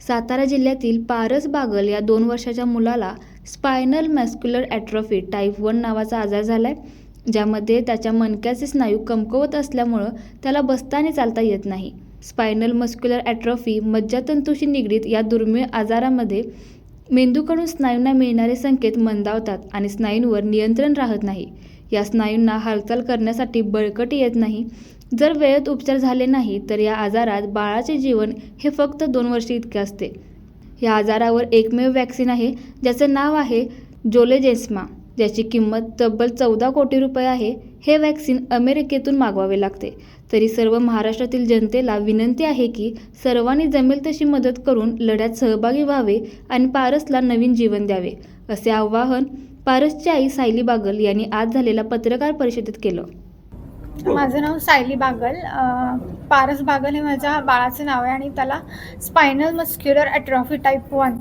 सातारा जिल्ह्यातील पारस बागल या दोन वर्षाच्या मुलाला spinal muscular atrophy type one नावाचा आजार झाला आहे ज्यामध्ये त्याच्या मणक्याचे स्नायू कमकुवत असल्यामुळं त्याला बसताने चालता येत नाही. स्पायनल मस्क्युलर ॲट्रॉफी मज्जातंतूशी निगडीत या दुर्मिळ आजारामध्ये मेंदूकडून स्नायूंना मिळणारे संकेत मंदावतात आणि स्नायूंवर नियंत्रण राहत नाही. या स्नायूंना हालचाल करण्यासाठी बळकट येत नाही. जर वेळेत उपचार झाले नाही तर या आजारात बाळाचे जीवन हे फक्त दोन वर्षे इतके असते. या आजारावर एकमेव वॅक्सिन आहे ज्याचं नाव आहे जोलेजेस्मा ज्याची किंमत तब्बल चौदा कोटी रुपये आहे. हे वॅक्सिन अमेरिकेतून मागवावे लागते. तरी सर्व महाराष्ट्रातील जनतेला विनंती आहे की सर्वांनी जमेल तशी मदत करून लढ्यात सहभागी व्हावे आणि पारसला नवीन जीवन द्यावे असे आवाहन पारसची आई सायली बागल यांनी आज झालेल्या पत्रकार परिषदेत केलं. माझं नाव सायली बागल. पारस बागल हे माझ्या बाळाचं नाव आहे आणि त्याला spinal muscular atrophy type one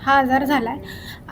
हा आजार झाला आहे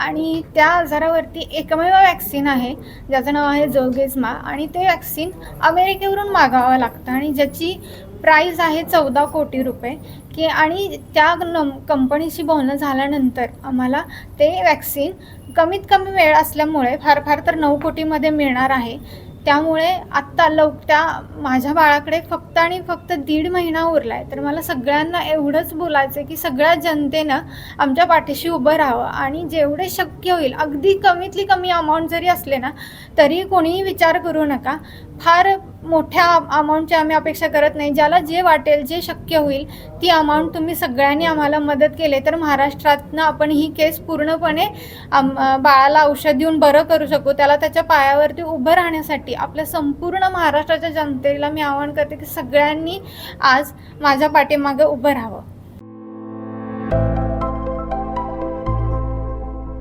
आणि त्या आजारावरती एकमेव वॅक्सिन आहे ज्याचं नाव आहे जोगेजमा आणि ते वॅक्सिन अमेरिकेवरून मागावं लागतं आणि ज्याची प्राईस आहे चौदा कोटी रुपये. की आणि त्या नम कंपनीशी बोलणं झाल्यानंतर आम्हाला ते वॅक्सिन कमीत कमी वेळ असल्यामुळे फार फार तर नऊ कोटीमध्ये मिळणार आहे. त्यामुळे आत्ता लव त्या माझ्या बाळाकडे फक्त आणि फक्त दीड महिना उरला आहे तर मला सगळ्यांना एवढंच बोलायचं आहे की सगळ्या जनतेनं आमच्या पाठीशी उभं राहावं आणि जेवढे शक्य होईल अगदी कमीतली कमी अमाऊंट जरी असले ना तरी कोणीही विचार करू नका. फार मोठ्या अमाऊंटची आम्ही अपेक्षा करत नाही. ज्याला जे वाटेल जे शक्य होईल ती अमाऊंट तुम्ही सगळ्यांनी आम्हाला मदत केली तर महाराष्ट्रातनं आपण ही केस पूर्णपणे बाळाला औषध देऊन बरं करू शकू. त्याला त्याच्या पायावरती उभं राहण्यासाठी आपल्या संपूर्ण महाराष्ट्राच्या जनतेला मी आवाहन करते की सगळ्यांनी आज माझ्या पाठीमागं उभं राहावं.